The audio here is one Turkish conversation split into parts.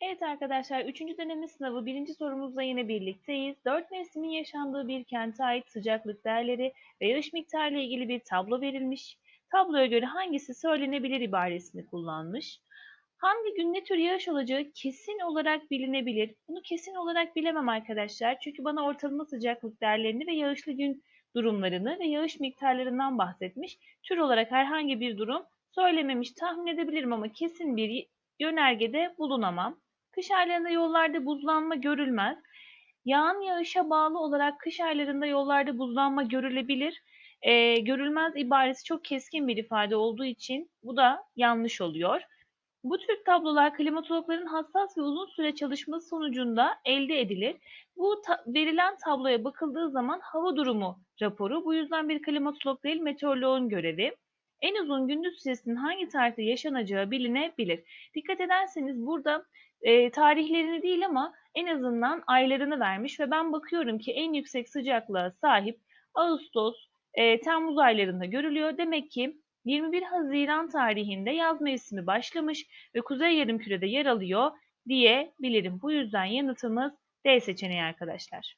Evet arkadaşlar 3. dönemin sınavı 1. sorumuzla yine birlikteyiz. 4 mevsimin yaşandığı bir kente ait sıcaklık değerleri ve yağış miktarı ile ilgili bir tablo verilmiş. Tabloya göre hangisi söylenebilir ibaresini kullanmış. Hangi gün ne tür yağış olacağı kesin olarak bilinebilir. Bunu kesin olarak bilemem arkadaşlar. Çünkü bana ortalama sıcaklık değerlerini ve yağışlı gün durumlarını ve yağış miktarlarından bahsetmiş. Tür olarak herhangi bir durum söylememiş. Tahmin edebilirim ama kesin bir yönergede bulunamam. Kış aylarında yollarda buzlanma görülmez. Yağan yağışa bağlı olarak kış aylarında yollarda buzlanma görülebilir. E, görülmez ibaresi çok keskin bir ifade olduğu için bu da yanlış oluyor. Bu tür tablolar klimatologların hassas ve uzun süre çalışması sonucunda elde edilir. Bu ta verilen tabloya bakıldığı zaman hava durumu raporu. Bu yüzden bir klimatolog değil meteoroloğun görevi. En uzun gündüz süresinin hangi tarihte yaşanacağı bilinebilir. Dikkat ederseniz burada e, tarihlerini değil ama en azından aylarını vermiş ve ben bakıyorum ki en yüksek sıcaklığa sahip Ağustos, e, Temmuz aylarında görülüyor. Demek ki 21 Haziran tarihinde yaz mevsimi başlamış ve kuzey yarımkürede yer alıyor diyebilirim. Bu yüzden yanıtımız D seçeneği arkadaşlar.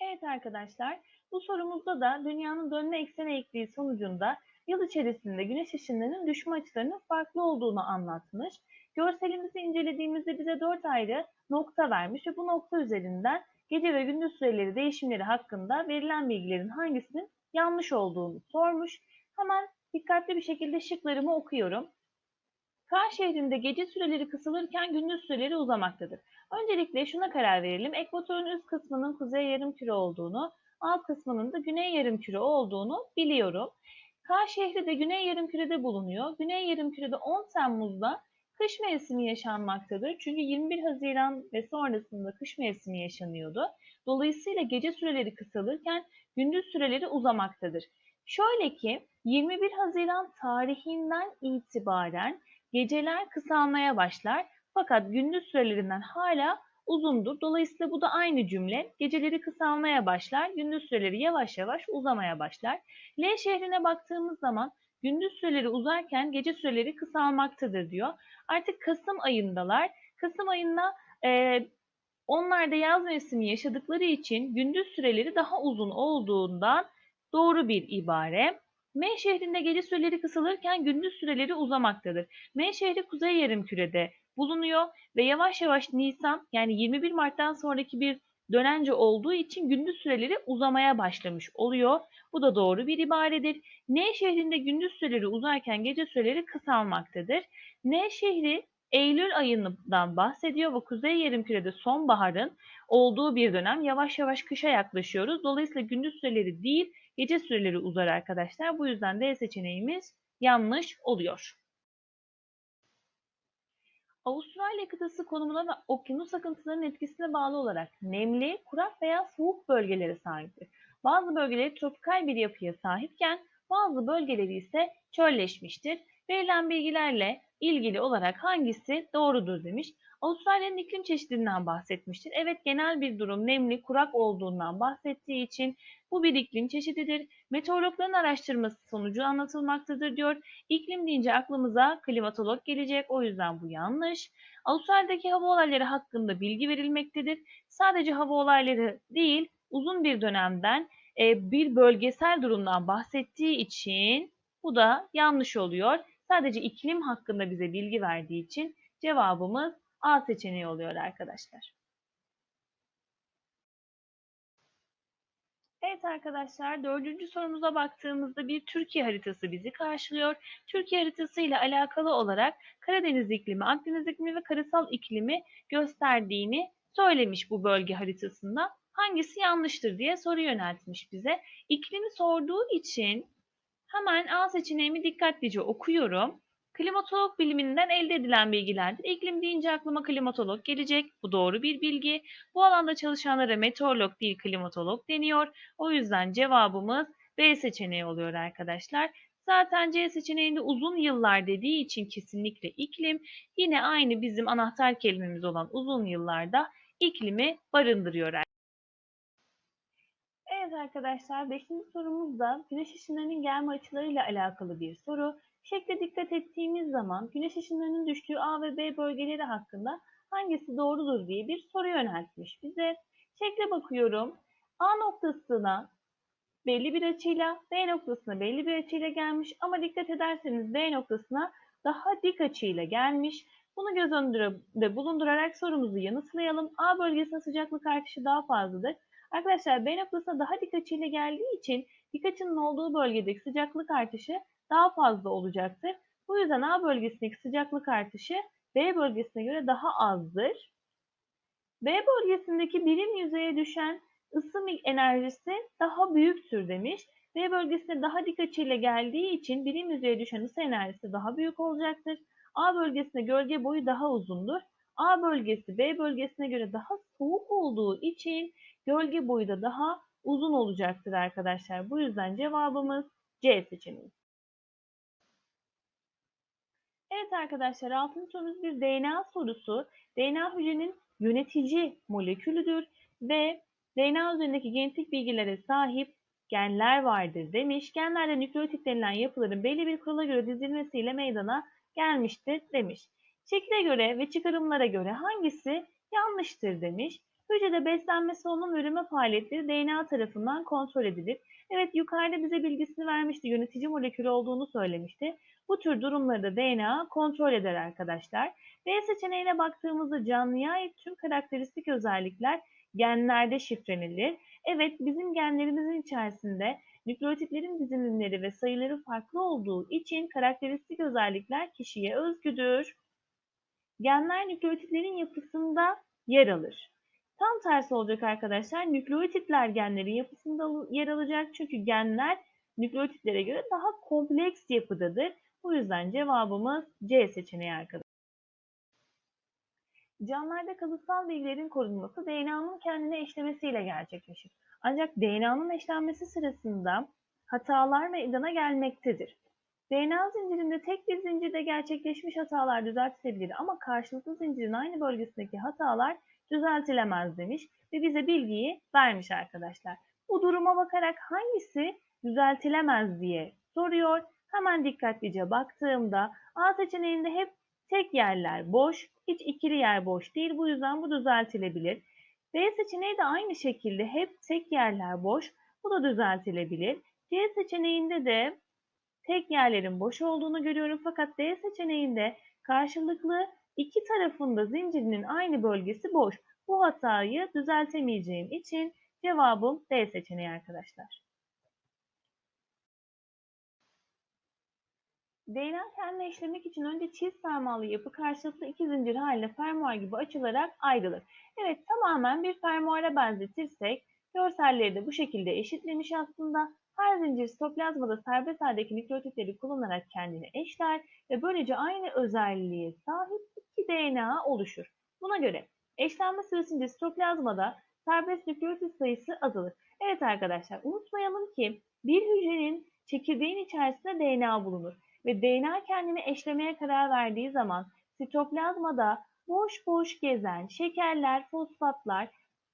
Evet arkadaşlar, bu sorumuzda da dünyanın dönme ekseni eğikliği sonucunda yıl içerisinde güneş ışınlarının düşme açılarının farklı olduğunu anlatmış. Görselimizi incelediğimizde bize 4 ayrı nokta vermiş ve bu nokta üzerinden gece ve gündüz süreleri değişimleri hakkında verilen bilgilerin hangisinin yanlış olduğunu sormuş. Hemen dikkatli bir şekilde şıklarımı okuyorum. Kar şehrinde gece süreleri kısalırken gündüz süreleri uzamaktadır. Öncelikle şuna karar verelim. Ekvatorun üst kısmının kuzey yarımküre olduğunu, alt kısmının da güney yarımküre olduğunu biliyorum. Kar şehri de güney yarımkürede bulunuyor. Güney yarımkürede 10 Temmuz'da kış mevsimi yaşanmaktadır. Çünkü 21 Haziran ve sonrasında kış mevsimi yaşanıyordu. Dolayısıyla gece süreleri kısalırken gündüz süreleri uzamaktadır. Şöyle ki 21 Haziran tarihinden itibaren geceler kısalmaya başlar fakat gündüz sürelerinden hala uzundur. Dolayısıyla bu da aynı cümle. Geceleri kısalmaya başlar, gündüz süreleri yavaş yavaş uzamaya başlar. L şehrine baktığımız zaman gündüz süreleri uzarken gece süreleri kısalmaktadır diyor. Artık Kasım ayındalar. Kasım ayında e, onlar da yaz mevsimi yaşadıkları için gündüz süreleri daha uzun olduğundan doğru bir ibare. M şehrinde gece süreleri kısalırken gündüz süreleri uzamaktadır. M şehri kuzey yarımkürede bulunuyor ve yavaş yavaş Nisan yani 21 Mart'tan sonraki bir dönence olduğu için gündüz süreleri uzamaya başlamış oluyor. Bu da doğru bir ibaredir. N şehrinde gündüz süreleri uzarken gece süreleri kısalmaktadır. N şehri Eylül ayından bahsediyor ve kuzey yarımkürede sonbaharın olduğu bir dönem yavaş yavaş kışa yaklaşıyoruz. Dolayısıyla gündüz süreleri değil gece süreleri uzar arkadaşlar. Bu yüzden D seçeneğimiz yanlış oluyor. Avustralya kıtası konumuna ve okyanus akıntılarının etkisine bağlı olarak nemli, kurak veya soğuk bölgelere sahiptir. Bazı bölgeleri tropikal bir yapıya sahipken bazı bölgeleri ise çölleşmiştir. Verilen bilgilerle ilgili olarak hangisi doğrudur demiş. Avustralya'nın iklim çeşidinden bahsetmiştir. Evet genel bir durum nemli, kurak olduğundan bahsettiği için bu bir iklim çeşididir. Meteorologların araştırması sonucu anlatılmaktadır diyor. İklim deyince aklımıza klimatolog gelecek. O yüzden bu yanlış. Avustralya'daki hava olayları hakkında bilgi verilmektedir. Sadece hava olayları değil, uzun bir dönemden e, bir bölgesel durumdan bahsettiği için bu da yanlış oluyor. Sadece iklim hakkında bize bilgi verdiği için cevabımız A seçeneği oluyor arkadaşlar. Evet arkadaşlar dördüncü sorumuza baktığımızda bir Türkiye haritası bizi karşılıyor. Türkiye haritası ile alakalı olarak Karadeniz iklimi, Akdeniz iklimi ve karasal iklimi gösterdiğini söylemiş bu bölge haritasında. Hangisi yanlıştır diye soru yöneltmiş bize. İklimi sorduğu için hemen A seçeneğimi dikkatlice okuyorum. Klimatolog biliminden elde edilen bilgilerdir. İklim deyince aklıma klimatolog gelecek. Bu doğru bir bilgi. Bu alanda çalışanlara meteorolog değil klimatolog deniyor. O yüzden cevabımız B seçeneği oluyor arkadaşlar. Zaten C seçeneğinde uzun yıllar dediği için kesinlikle iklim. Yine aynı bizim anahtar kelimemiz olan uzun yıllarda iklimi barındırıyor. Evet arkadaşlar 5. sorumuz da güneş ışınlarının gelme açılarıyla alakalı bir soru. Şekle dikkat ettiğimiz zaman güneş ışınlarının düştüğü A ve B bölgeleri hakkında hangisi doğrudur diye bir soru yöneltmiş bize. Şekle bakıyorum. A noktasına belli bir açıyla, B noktasına belli bir açıyla gelmiş ama dikkat ederseniz B noktasına daha dik açıyla gelmiş. Bunu göz önünde bulundurarak sorumuzu yanıtlayalım. A bölgesinde sıcaklık artışı daha fazladır. Arkadaşlar B noktasına daha dik açıyla geldiği için dik açının olduğu bölgedeki sıcaklık artışı daha fazla olacaktır. Bu yüzden A bölgesindeki sıcaklık artışı B bölgesine göre daha azdır. B bölgesindeki birim yüzeye düşen ısı enerjisi daha büyüktür demiş. B bölgesine daha dik açıyla geldiği için birim yüzeye düşen ısı enerjisi daha büyük olacaktır. A bölgesinde gölge boyu daha uzundur. A bölgesi B bölgesine göre daha soğuk olduğu için gölge boyu da daha uzun olacaktır arkadaşlar. Bu yüzden cevabımız C seçeneği. Evet arkadaşlar 6. sorumuz bir DNA sorusu. DNA hücrenin yönetici molekülüdür ve DNA üzerindeki genetik bilgilere sahip genler vardır demiş. Genlerde nükleotit denilen yapıların belli bir kurala göre dizilmesiyle meydana gelmiştir demiş. Şekle göre ve çıkarımlara göre hangisi yanlıştır demiş. Hücrede beslenme, solunum üreme faaliyetleri DNA tarafından kontrol edilir. Evet yukarıda bize bilgisini vermişti. Yönetici molekül olduğunu söylemişti. Bu tür durumları da DNA kontrol eder arkadaşlar. B seçeneğine baktığımızda canlıya ait tüm karakteristik özellikler genlerde şifrenilir. Evet bizim genlerimizin içerisinde nükleotitlerin dizilimleri ve sayıları farklı olduğu için karakteristik özellikler kişiye özgüdür. Genler nükleotitlerin yapısında yer alır. Tam tersi olacak arkadaşlar. Nükleotitler genlerin yapısında yer alacak. Çünkü genler nükleotitlere göre daha kompleks yapıdadır. Bu yüzden cevabımız C seçeneği arkadaşlar. Canlılarda kalıtsal bilgilerin korunması DNA'nın kendine eşlemesiyle gerçekleşir. Ancak DNA'nın eşlenmesi sırasında hatalar meydana gelmektedir. DNA zincirinde tek bir zincirde gerçekleşmiş hatalar düzeltilebilir ama karşılıklı zincirin aynı bölgesindeki hatalar düzeltilemez demiş ve bize bilgiyi vermiş arkadaşlar. Bu duruma bakarak hangisi düzeltilemez diye soruyor. Hemen dikkatlice baktığımda A seçeneğinde hep tek yerler boş, hiç ikili yer boş değil. Bu yüzden bu düzeltilebilir. B seçeneği de aynı şekilde hep tek yerler boş. Bu da düzeltilebilir. C seçeneğinde de tek yerlerin boş olduğunu görüyorum. Fakat D seçeneğinde karşılıklı iki tarafında zincirinin aynı bölgesi boş. Bu hatayı düzeltemeyeceğim için cevabım D seçeneği arkadaşlar. DNA kendini eşlemek için önce çift fermuarlı yapı karşılıklı iki zincir haline fermuar gibi açılarak ayrılır. Evet tamamen bir fermuara benzetirsek görselleri de bu şekilde eşitlemiş aslında. Her zincir sitoplazmada serbest haldeki nükleotitleri kullanarak kendini eşler ve böylece aynı özelliğe sahip DNA oluşur. Buna göre eşlenme sırasında sitoplazmada serbest nükleotit sayısı azalır. Evet arkadaşlar unutmayalım ki bir hücrenin çekirdeğin içerisinde DNA bulunur ve DNA kendini eşlemeye karar verdiği zaman sitoplazmada boş boş gezen şekerler, fosfatlar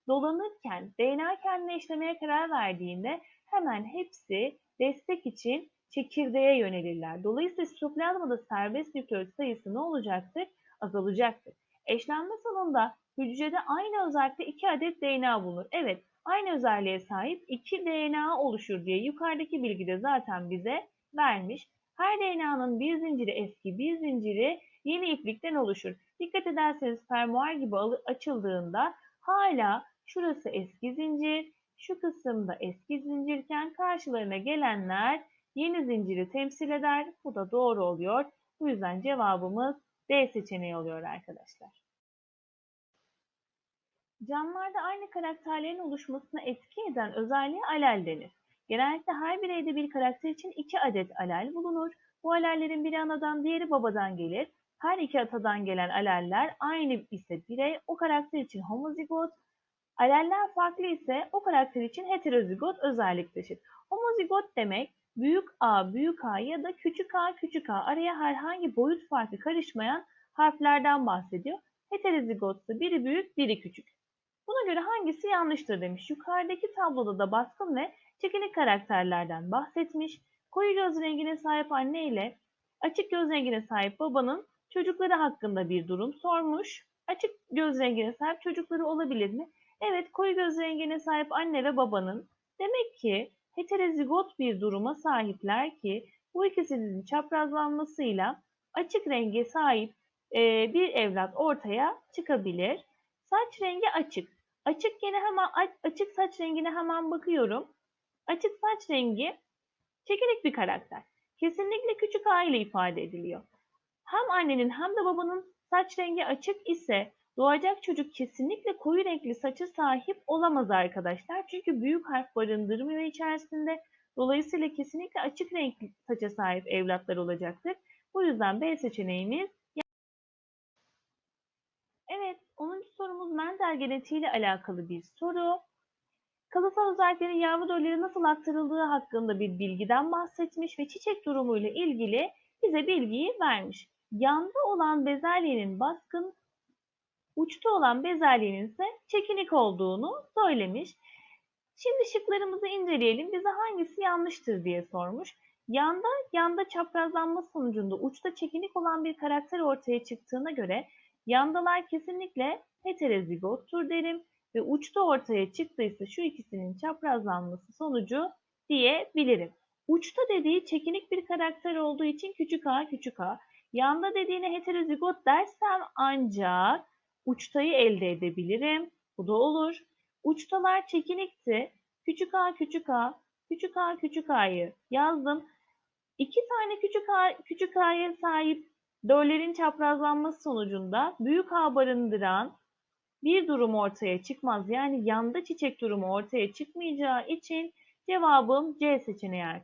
dolanırken DNA kendini eşlemeye karar verdiğinde hemen hepsi destek için çekirdeğe yönelirler. Dolayısıyla sitoplazmada serbest nükleot sayısı ne olacaktır? Azalacaktır. Eşlenme sonunda hücrede aynı özellikte iki adet DNA bulunur. Evet, aynı özelliğe sahip iki DNA oluşur diye yukarıdaki bilgide zaten bize vermiş. Her DNA'nın bir zinciri eski, bir zinciri yeni iplikten oluşur. Dikkat ederseniz fermuar gibi açıldığında hala şurası eski zincir, şu kısımda eski zincirken karşılarına gelenler yeni zinciri temsil eder. Bu da doğru oluyor. Bu yüzden cevabımız D seçeneği oluyor arkadaşlar. Canlılarda aynı karakterlerin oluşmasına etki eden özelliğe alel denir. Genellikle her bireyde bir karakter için iki adet alel bulunur. Bu alellerin biri anadan diğeri babadan gelir. Her iki atadan gelen aleller aynı ise birey o karakter için homozigot, aleller farklı ise o karakter için heterozigot özellik taşır. Homozigot demek büyük A, büyük A ya da küçük A, küçük A araya herhangi boyut farkı karışmayan harflerden bahsediyor. Heterozigot ise biri büyük, biri küçük. Buna göre hangisi yanlıştır demiş. Yukarıdaki tabloda da baskın ve çekinik karakterlerden bahsetmiş. Koyu göz rengine sahip anne ile Açık göz rengine sahip babanın çocukları hakkında bir durum sormuş. Açık göz rengine sahip çocukları olabilir mi? Evet, koyu göz rengine sahip anne ve babanın demek ki heterozigot bir duruma sahipler ki bu ikisinin çaprazlanmasıyla açık renge sahip e, bir evlat ortaya çıkabilir. Saç rengi açık. Açık yine hemen açık saç rengine hemen bakıyorum. Açık saç rengi çekinik bir karakter. Kesinlikle küçük A ile ifade ediliyor. Hem annenin hem de babanın saç rengi açık ise doğacak çocuk kesinlikle koyu renkli saçı sahip olamaz arkadaşlar. Çünkü büyük harf barındırmıyor içerisinde. Dolayısıyla kesinlikle açık renkli saça sahip evlatlar olacaktır. Bu yüzden B seçeneğimiz Evet, 10. sorumuz Mendel genetiği ile alakalı bir soru. Kalıtsal özelliklerin yavru dölleri nasıl aktarıldığı hakkında bir bilgiden bahsetmiş ve çiçek durumuyla ilgili bize bilgiyi vermiş. Yanda olan bezelyenin baskın, uçta olan bezelyenin ise çekinik olduğunu söylemiş. Şimdi şıklarımızı inceleyelim. Bize hangisi yanlıştır diye sormuş. Yanda, yanda çaprazlanma sonucunda uçta çekinik olan bir karakter ortaya çıktığına göre yandalar kesinlikle heterozigottur derim ve uçta ortaya çıktıysa şu ikisinin çaprazlanması sonucu diyebilirim. Uçta dediği çekinik bir karakter olduğu için küçük a küçük a. Yanda dediğine heterozigot dersem ancak uçtayı elde edebilirim. Bu da olur. Uçtalar çekinikti. Küçük a küçük a, küçük a küçük a'yı yazdım. İki tane küçük a küçük a'ya sahip döllerin çaprazlanması sonucunda büyük a barındıran bir durum ortaya çıkmaz. Yani yanda çiçek durumu ortaya çıkmayacağı için cevabım C seçeneği.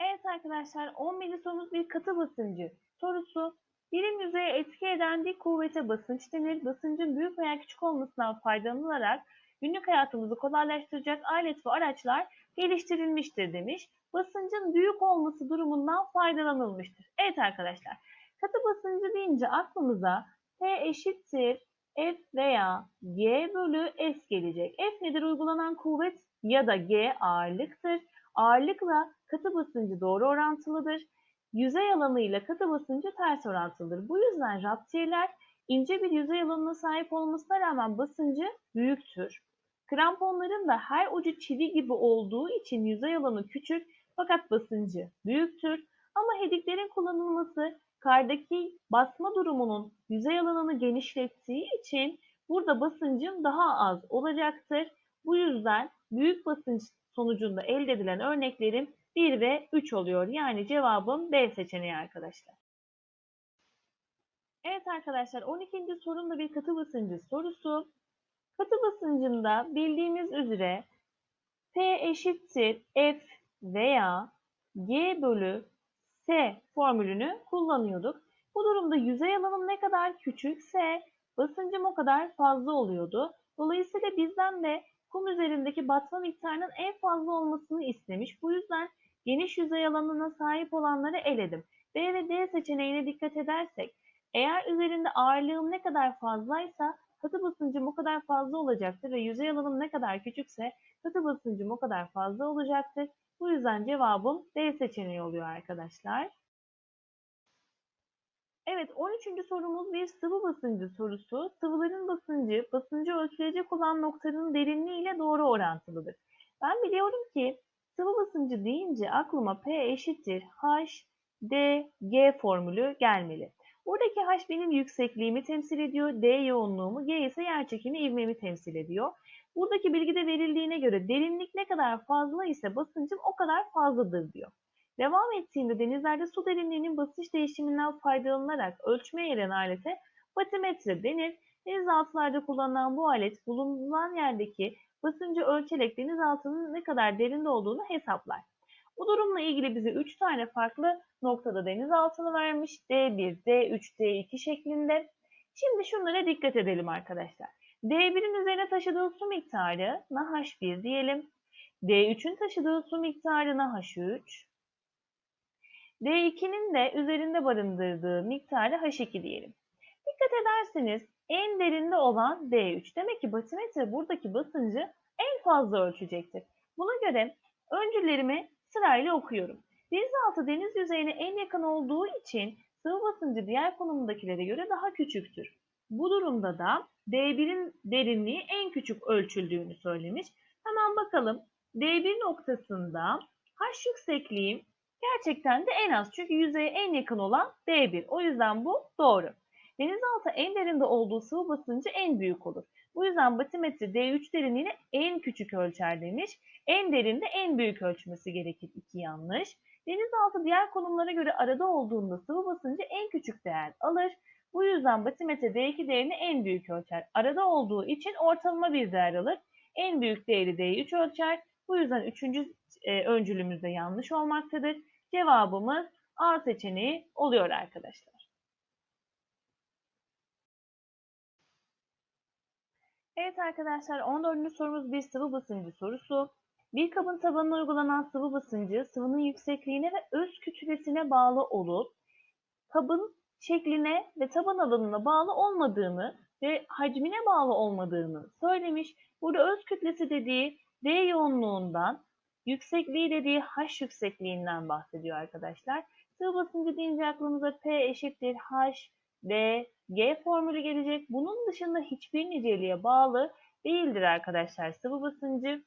Evet arkadaşlar 11. sorumuz bir katı basıncı sorusu. Birim yüzeye etki eden dik kuvvete basınç denir. Basıncın büyük veya küçük olmasından faydalanılarak günlük hayatımızı kolaylaştıracak alet ve araçlar geliştirilmiştir demiş. Basıncın büyük olması durumundan faydalanılmıştır. Evet arkadaşlar katı basıncı deyince aklımıza P eşittir F veya G bölü S gelecek. F nedir? Uygulanan kuvvet ya da G ağırlıktır. Ağırlıkla katı basıncı doğru orantılıdır. Yüzey alanı ile katı basıncı ters orantılıdır. Bu yüzden raptiyeler ince bir yüzey alanına sahip olmasına rağmen basıncı büyüktür. Kramponların da her ucu çivi gibi olduğu için yüzey alanı küçük fakat basıncı büyüktür. Ama hediklerin kullanılması kardaki basma durumunun yüzey alanını genişlettiği için burada basıncın daha az olacaktır. Bu yüzden büyük basınç sonucunda elde edilen örneklerim 1 ve 3 oluyor. Yani cevabım B seçeneği arkadaşlar. Evet arkadaşlar 12. sorum da bir katı basıncı sorusu. Katı basıncında bildiğimiz üzere P eşittir F veya G bölü S formülünü kullanıyorduk. Bu durumda yüzey alanım ne kadar küçükse basıncım o kadar fazla oluyordu. Dolayısıyla bizden de kum üzerindeki batma miktarının en fazla olmasını istemiş. Bu yüzden geniş yüzey alanına sahip olanları eledim. B ve D seçeneğine dikkat edersek, eğer üzerinde ağırlığım ne kadar fazlaysa katı basıncım o kadar fazla olacaktır ve yüzey alanım ne kadar küçükse katı basıncım o kadar fazla olacaktır. Bu yüzden cevabım D seçeneği oluyor arkadaşlar. Evet 13. sorumuz bir sıvı basıncı sorusu. Sıvıların basıncı basıncı ölçülecek olan noktanın derinliği ile doğru orantılıdır. Ben biliyorum ki sıvı basıncı deyince aklıma P eşittir H, D, G formülü gelmeli. Buradaki H benim yüksekliğimi temsil ediyor, D yoğunluğumu, G ise yerçekimi ivmemi temsil ediyor. Buradaki bilgide verildiğine göre derinlik ne kadar fazla ise basıncım o kadar fazladır diyor. Devam ettiğinde denizlerde su derinliğinin basınç değişiminden faydalanarak ölçmeye yarayan alete batimetre denir. Denizaltılarda kullanılan bu alet bulunan yerdeki basıncı ölçerek denizaltının ne kadar derinde olduğunu hesaplar. Bu durumla ilgili bize 3 tane farklı noktada denizaltını vermiş. D1, D3, D2 şeklinde. Şimdi şunlara dikkat edelim arkadaşlar. D1'in üzerine taşıdığı su miktarı NaH1 diyelim. D3'ün taşıdığı su miktarı NaH3. D2'nin de üzerinde barındırdığı miktarı H2 diyelim. Dikkat ederseniz en derinde olan D3. Demek ki batimetre buradaki basıncı en fazla ölçecektir. Buna göre öncüllerimi sırayla okuyorum. Denizaltı deniz yüzeyine en yakın olduğu için sıvı basıncı diğer konumundakilere göre daha küçüktür. Bu durumda da D1'in derinliği en küçük ölçüldüğünü söylemiş. Hemen bakalım. D1 noktasında H yüksekliğim gerçekten de en az. Çünkü yüzeye en yakın olan D1. O yüzden bu doğru. Denizaltı en derinde olduğu sıvı basıncı en büyük olur. Bu yüzden batimetre D3 derinliğini en küçük ölçer demiş. En derinde en büyük ölçmesi gerekir. İki yanlış. Denizaltı diğer konumlara göre arada olduğunda sıvı basıncı en küçük değer alır. Bu yüzden batimetre D2 değerini en büyük ölçer. Arada olduğu için ortalama bir değer alır. En büyük değeri D3 ölçer. Bu yüzden üçüncü e, öncülümüz de yanlış olmaktadır. Cevabımız A seçeneği oluyor arkadaşlar. Evet arkadaşlar 14. sorumuz bir sıvı basıncı sorusu. Bir kabın tabanına uygulanan sıvı basıncı sıvının yüksekliğine ve öz kütlesine bağlı olup kabın şekline ve taban alanına bağlı olmadığını ve hacmine bağlı olmadığını söylemiş. Burada öz kütlesi dediği D yoğunluğundan, yüksekliği dediği H yüksekliğinden bahsediyor arkadaşlar. Sıvı basıncı deyince aklımıza P eşittir H, D, G formülü gelecek. Bunun dışında hiçbir niceliğe bağlı değildir arkadaşlar sıvı basıncı.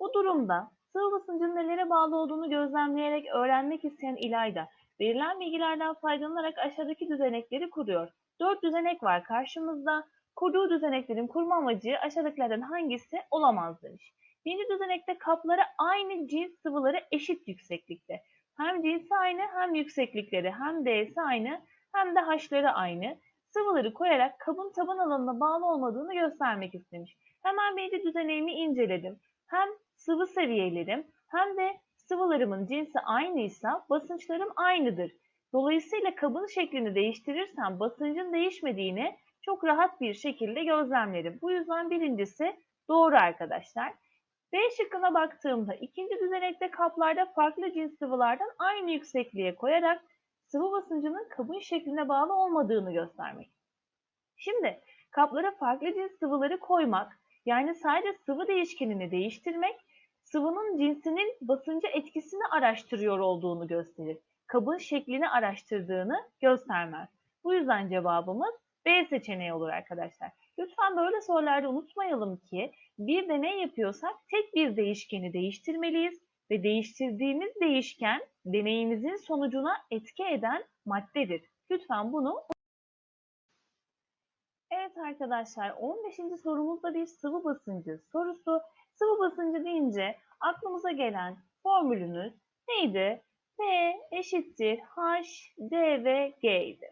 Bu durumda sıvı basıncının nelere bağlı olduğunu gözlemleyerek öğrenmek isteyen İlayda, verilen bilgilerden faydalanarak aşağıdaki düzenekleri kuruyor. Dört düzenek var karşımızda. Kurduğu düzeneklerin kurma amacı aşağıdakilerden hangisi olamaz demiş. Birinci düzenekte kaplara aynı cins sıvıları eşit yükseklikte. Hem cinsi aynı hem yükseklikleri hem D'si aynı hem de H'ları aynı. Sıvıları koyarak kabın taban alanına bağlı olmadığını göstermek istemiş. Hemen birinci düzeneğimi inceledim. Hem sıvı seviyelerim hem de sıvılarımın cinsi aynıysa basınçlarım aynıdır. Dolayısıyla kabın şeklini değiştirirsem basıncın değişmediğini çok rahat bir şekilde gözlemlerim. Bu yüzden birincisi doğru arkadaşlar. B şıkkına baktığımda ikinci düzenekte kaplarda farklı cins sıvılardan aynı yüksekliğe koyarak sıvı basıncının kabın şekline bağlı olmadığını göstermek. Şimdi kaplara farklı cins sıvıları koymak yani sadece sıvı değişkenini değiştirmek sıvının cinsinin basınca etkisini araştırıyor olduğunu gösterir. Kabın şeklini araştırdığını göstermez. Bu yüzden cevabımız B seçeneği olur arkadaşlar. Lütfen böyle sorularda unutmayalım ki bir deney yapıyorsak tek bir değişkeni değiştirmeliyiz ve değiştirdiğimiz değişken deneyimizin sonucuna etki eden maddedir. Lütfen bunu Evet arkadaşlar 15. sorumuzda bir sıvı basıncı sorusu. Sıvı basıncı deyince aklımıza gelen formülümüz neydi? P eşittir H, D ve G idi.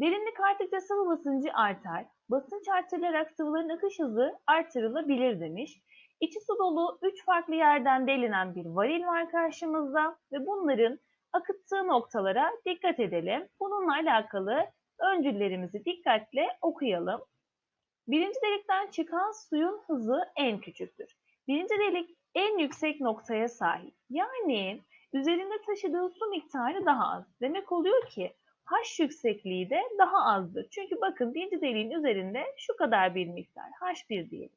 Derinlik arttıkça sıvı basıncı artar. Basınç artırılarak sıvıların akış hızı artırılabilir demiş. İçi su dolu 3 farklı yerden delinen bir varil var karşımızda ve bunların akıttığı noktalara dikkat edelim. Bununla alakalı öncüllerimizi dikkatle okuyalım. Birinci delikten çıkan suyun hızı en küçüktür. Birinci delik en yüksek noktaya sahip. Yani üzerinde taşıdığı su miktarı daha az. Demek oluyor ki H yüksekliği de daha azdır. Çünkü bakın birinci deliğin üzerinde şu kadar bir miktar H1 diyelim.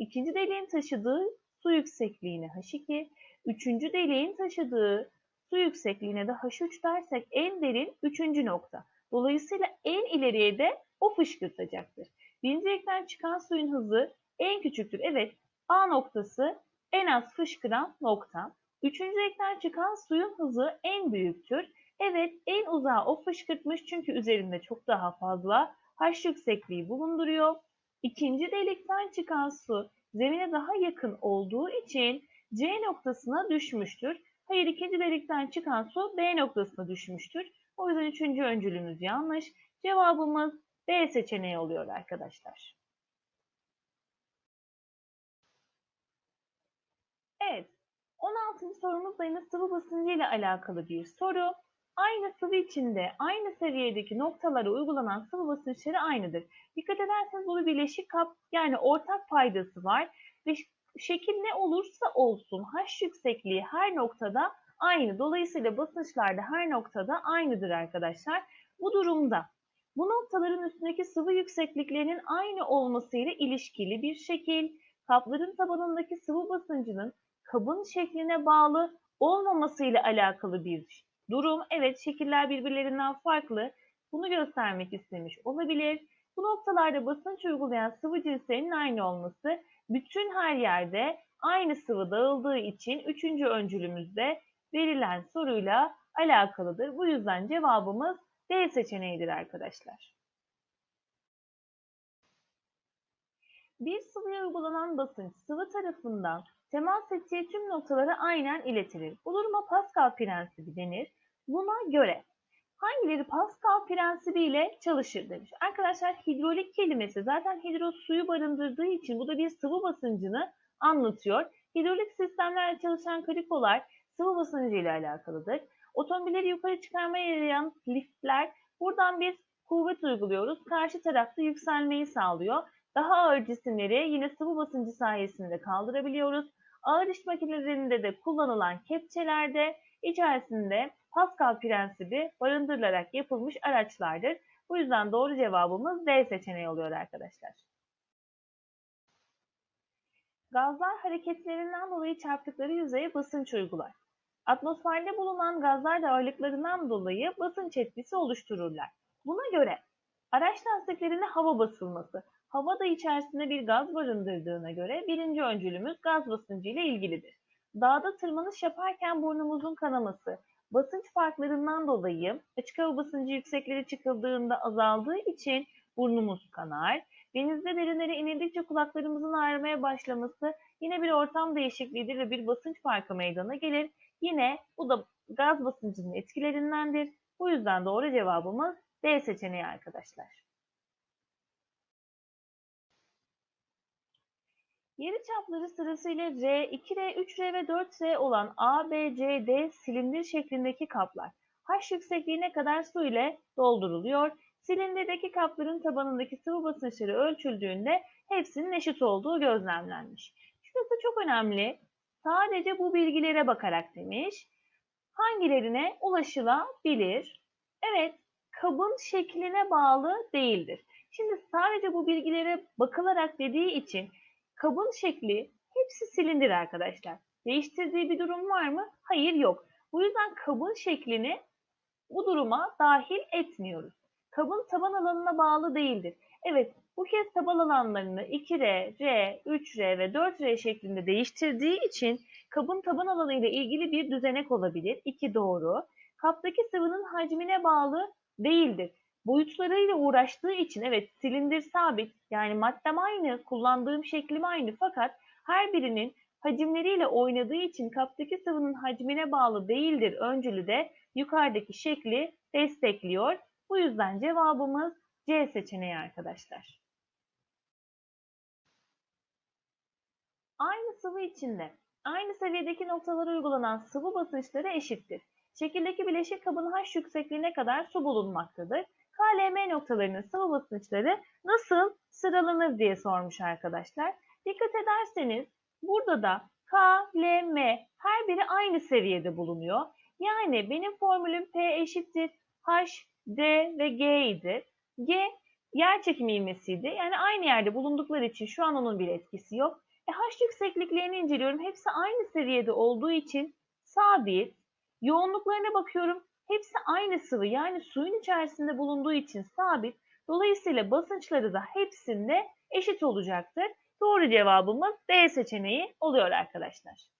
İkinci deliğin taşıdığı su yüksekliğine H2, üçüncü deliğin taşıdığı su yüksekliğine de H3 dersek en derin üçüncü nokta. Dolayısıyla en ileriye de o fışkırtacaktır. Birinci delikten çıkan suyun hızı en küçüktür. Evet A noktası en az fışkıran nokta. Üçüncü delikten çıkan suyun hızı en büyüktür. Evet en uzağa o fışkırtmış çünkü üzerinde çok daha fazla H yüksekliği bulunduruyor. İkinci delikten çıkan su zemine daha yakın olduğu için C noktasına düşmüştür. Hayır ikinci delikten çıkan su B noktasına düşmüştür. O yüzden üçüncü öncülümüz yanlış. Cevabımız B seçeneği oluyor arkadaşlar. Evet. 16. sorumuz da yine sıvı basıncı ile alakalı bir soru. Aynı sıvı içinde aynı seviyedeki noktalara uygulanan sıvı basınçları aynıdır. Dikkat ederseniz bu bir bileşik kap yani ortak paydası var ve şekil ne olursa olsun H yüksekliği her noktada aynı. Dolayısıyla basınçlar da her noktada aynıdır arkadaşlar. Bu durumda bu noktaların üstündeki sıvı yüksekliklerinin aynı olmasıyla ilişkili bir şekil, kapların tabanındaki sıvı basıncının kabın şekline bağlı olmamasıyla alakalı bir durum. Evet şekiller birbirlerinden farklı. Bunu göstermek istemiş olabilir. Bu noktalarda basınç uygulayan sıvı cinslerinin aynı olması bütün her yerde aynı sıvı dağıldığı için üçüncü öncülümüzde verilen soruyla alakalıdır. Bu yüzden cevabımız D seçeneğidir arkadaşlar. Bir sıvıya uygulanan basınç sıvı tarafından temas ettiği tüm noktalara aynen iletilir. Bu duruma Pascal prensibi denir. Buna göre hangileri Pascal prensibi ile çalışır demiş. Arkadaşlar hidrolik kelimesi zaten hidro suyu barındırdığı için bu da bir sıvı basıncını anlatıyor. Hidrolik sistemlerle çalışan klikolar sıvı basıncı ile alakalıdır. Otomobilleri yukarı çıkarmaya yarayan liftler buradan bir kuvvet uyguluyoruz. Karşı tarafta yükselmeyi sağlıyor. Daha ağır cisimleri yine sıvı basıncı sayesinde kaldırabiliyoruz. Ağır iş makinelerinde de kullanılan kepçelerde içerisinde Pascal prensibi barındırılarak yapılmış araçlardır. Bu yüzden doğru cevabımız D seçeneği oluyor arkadaşlar. Gazlar hareketlerinden dolayı çarptıkları yüzeye basınç uygular. Atmosferde bulunan gazlar da ağırlıklarından dolayı basınç etkisi oluştururlar. Buna göre araç lastiklerine hava basılması, hava da içerisinde bir gaz barındırdığına göre birinci öncülümüz gaz basıncı ile ilgilidir. Dağda tırmanış yaparken burnumuzun kanaması, basınç farklarından dolayı açık hava basıncı yüksekleri çıkıldığında azaldığı için burnumuz kanar. Denizde derinlere inildikçe kulaklarımızın ağrımaya başlaması yine bir ortam değişikliğidir ve bir basınç farkı meydana gelir. Yine bu da gaz basıncının etkilerindendir. Bu yüzden doğru cevabımız D seçeneği arkadaşlar. Yarıçapları sırasıyla R, 2R, 3R ve 4R olan A, B, C, D silindir şeklindeki kaplar H yüksekliğine kadar su ile dolduruluyor. Silindirdeki kapların tabanındaki sıvı basınçları ölçüldüğünde hepsinin eşit olduğu gözlemlenmiş. Şurası çok önemli. Sadece bu bilgilere bakarak demiş. Hangilerine ulaşılabilir? Evet, kabın şekline bağlı değildir. Şimdi sadece bu bilgilere bakılarak dediği için kabın şekli hepsi silindir arkadaşlar. Değiştirdiği bir durum var mı? Hayır yok. Bu yüzden kabın şeklini bu duruma dahil etmiyoruz. Kabın taban alanına bağlı değildir. Evet bu kez taban alanlarını 2R, R, 3R ve 4R şeklinde değiştirdiği için kabın taban alanı ile ilgili bir düzenek olabilir. 2 doğru. Kaptaki sıvının hacmine bağlı değildir. Boyutlarıyla uğraştığı için evet silindir sabit yani maddem aynı, kullandığım şeklim aynı fakat her birinin hacimleriyle oynadığı için kaptaki sıvının hacmine bağlı değildir öncülü de yukarıdaki şekli destekliyor. Bu yüzden cevabımız C seçeneği arkadaşlar. Aynı sıvı içinde aynı seviyedeki noktalara uygulanan sıvı basınçları eşittir. Şekildeki bileşik kabın H yüksekliğine kadar su bulunmaktadır. KLM noktalarının sıvı basınçları nasıl sıralanır diye sormuş arkadaşlar. Dikkat ederseniz burada da K, L, M her biri aynı seviyede bulunuyor. Yani benim formülüm P eşittir H, D ve G idi. G yer çekimi ivmesiydi. Yani aynı yerde bulundukları için şu an onun bir etkisi yok. E, H yüksekliklerini inceliyorum. Hepsi aynı seviyede olduğu için sabit. Yoğunluklarına bakıyorum. Hepsi aynı sıvı yani suyun içerisinde bulunduğu için sabit. Dolayısıyla basınçları da hepsinde eşit olacaktır. Doğru cevabımız D seçeneği oluyor arkadaşlar.